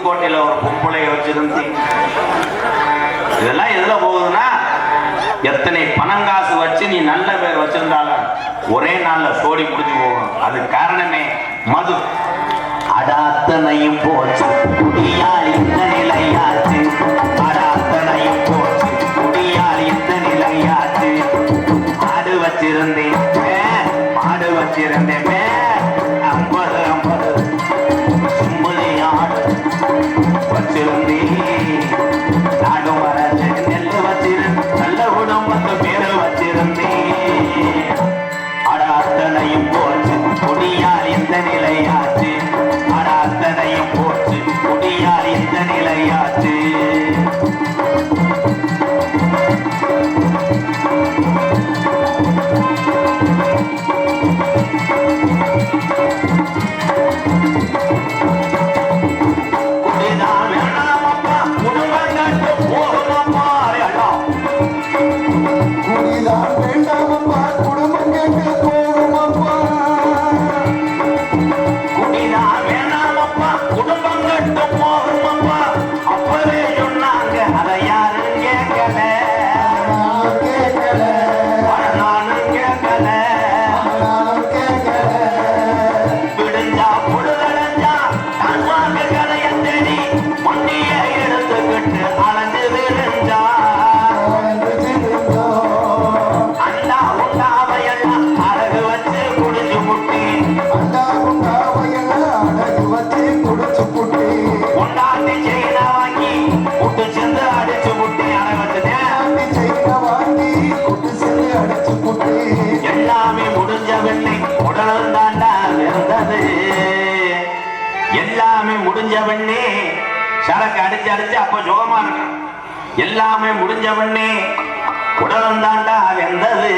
புதுக்கோட்டையில ஒரு பொம்பளைய வச்சிருந்து. இதெல்லாம் எதுல போகுதுன்னா எத்தனை பணம் காசு வச்சு நீ நல்ல பேர் வச்சிருந்தாலும் ஒரே நாள்ல சோடி முடிஞ்சு போகும். அது காரணமே மது. அடாத்தனையும் போச்சு. குடியாளி நிலையாச்சு. நிலையாச்சு எல்லாமே முடிஞ்ச உடலும் தாண்டா இருந்தது. எல்லாமே முடிஞ்சவண்ணே சரக்கு அடிச்சு அடிச்சு அப்ப சுகமா இருக்கு. எல்லாமே முடிஞ்சவண்ணே உடலும் தாண்டா வெந்தது.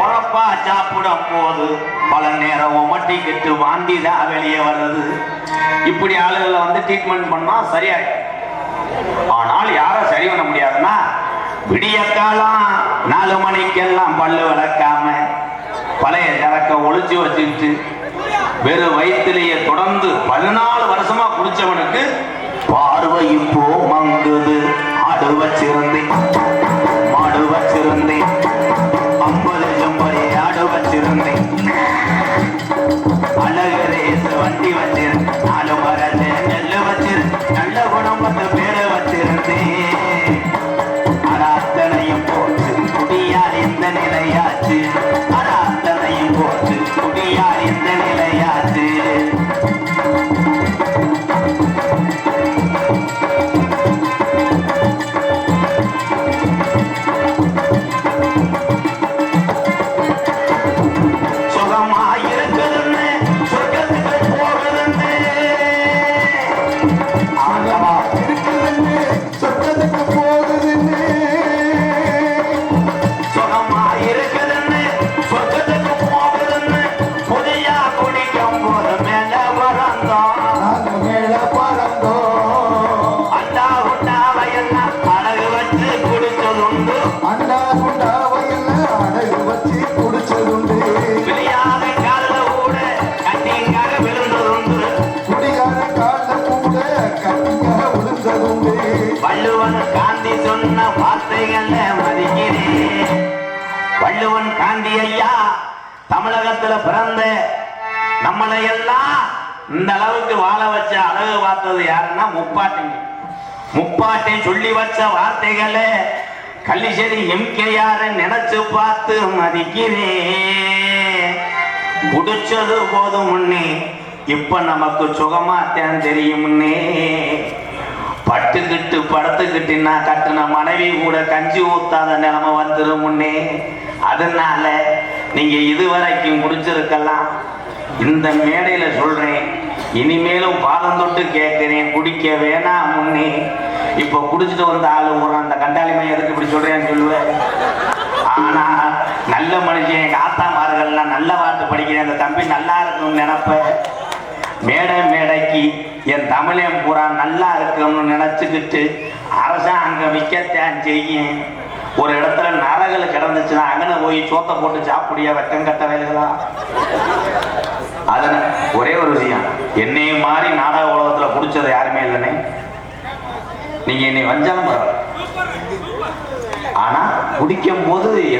உழப்பா சாப்பிடும் போது பல நேரம் ஒமட்டிக்கிட்டு வாந்தி தான் வெளியே வர்றது. இப்படி ஆளுகளை வந்து ட்ரீட்மெண்ட் பண்ணா சரியாயிடும். ஆனால் யாரும் சரி பண்ண முடியாதுன்னா விடிய காலம் நாலு மணிக்கெல்லாம் பல்லு விளக்காம பழைய சரக்க ஒழிச்சு வச்சுக்கிட்டு வெறும் வயிற்றிலேயே தொடர்ந்து பதினாலு வருஷமா குடிச்சவனுக்கு பார்வை இப்போ மங்குது ஆடு வச்சிருந்தேன் மாடு வச்சிருந்தேன் ஐம்பது செம்பரி ஆடு வச்சிருந்தேன் அழகு ரேச வண்டி வச்சிருந்தேன் நாலு மரத்து நெல்லு வச்சிருந்தேன் நல்ல குடும்பத்து பேரை வச்சிருந்தேன் அட அத்தனையும் போச்சு குடியார் இந்த நிலையாச்சு. அட போச்சு. குடியார் இந்த நிலையாச்சு. வள்ளுவன் காந்தி ஐயா தமிழகத்துல பிறந்த நம்மளை எல்லாம் இந்த அளவுக்கு வாழ வச்ச அழகு பார்த்தது யாருன்னா முப்பாட்டிங்க. முப்பாட்டை சொல்லி வச்ச வார்த்தைகளே கள்ளிச்சேரி எம்கேஆர் நினைச்சு பார்த்து மதிக்கிறேன். குடிச்சது போதும் முன்னே இப்ப நமக்கு சுகமா தேன் தெரியும்னே பட்டுக்கிட்டு படுத்துக்கிட்டு நான் கட்டின மனைவி கூட கஞ்சி ஊத்தாத நிலைமை வந்துடும் முன்னே. அதனால நீங்க இதுவரைக்கும் குடிச்சிருக்கலாம் இந்த மேடையில சொல்றேன். இனிமேலும் பாதம் தொட்டு கேட்கிறேன். குடிக்க வேணாம் முன்னே. இப்ப குடிச்சிட்டு வந்த ஆளு ஒரு அந்த கண்டாளி மையம் எதுக்கு இப்படி சொல்றேன்னு சொல்லுவேன் ஆனா நல்ல மனுஷன் எங்க ஆத்தாமார்கள்லாம் நல்ல வார்த்தை படிக்கிறேன். அந்த தம்பி நல்லா இருக்கும்னு நினைப்பேன் மேடை மேடைக்கு என் தமிழன் பூரா நல்லா இருக்கணும்னு நினைச்சுக்கிட்டு அரசாங்கம் விற்கத்தான் செய்யும். ஒரு இடத்துல நரகள் கிடந்துச்சுன்னா அங்கன போய் சோத்தை போட்டு சாப்பிடியா வெட்டம் கட்ட வேலைகளா? அதன ஒரே ஒரு விஷயம். என்னைய மாதிரி நாடக உலகத்துல குடிச்சு குடிச்சது யாருமே இல்லைனே? நீங்க என்னை வஞ்சாலும் பரவாயில்ல. ஆனா குடிக்கும் போது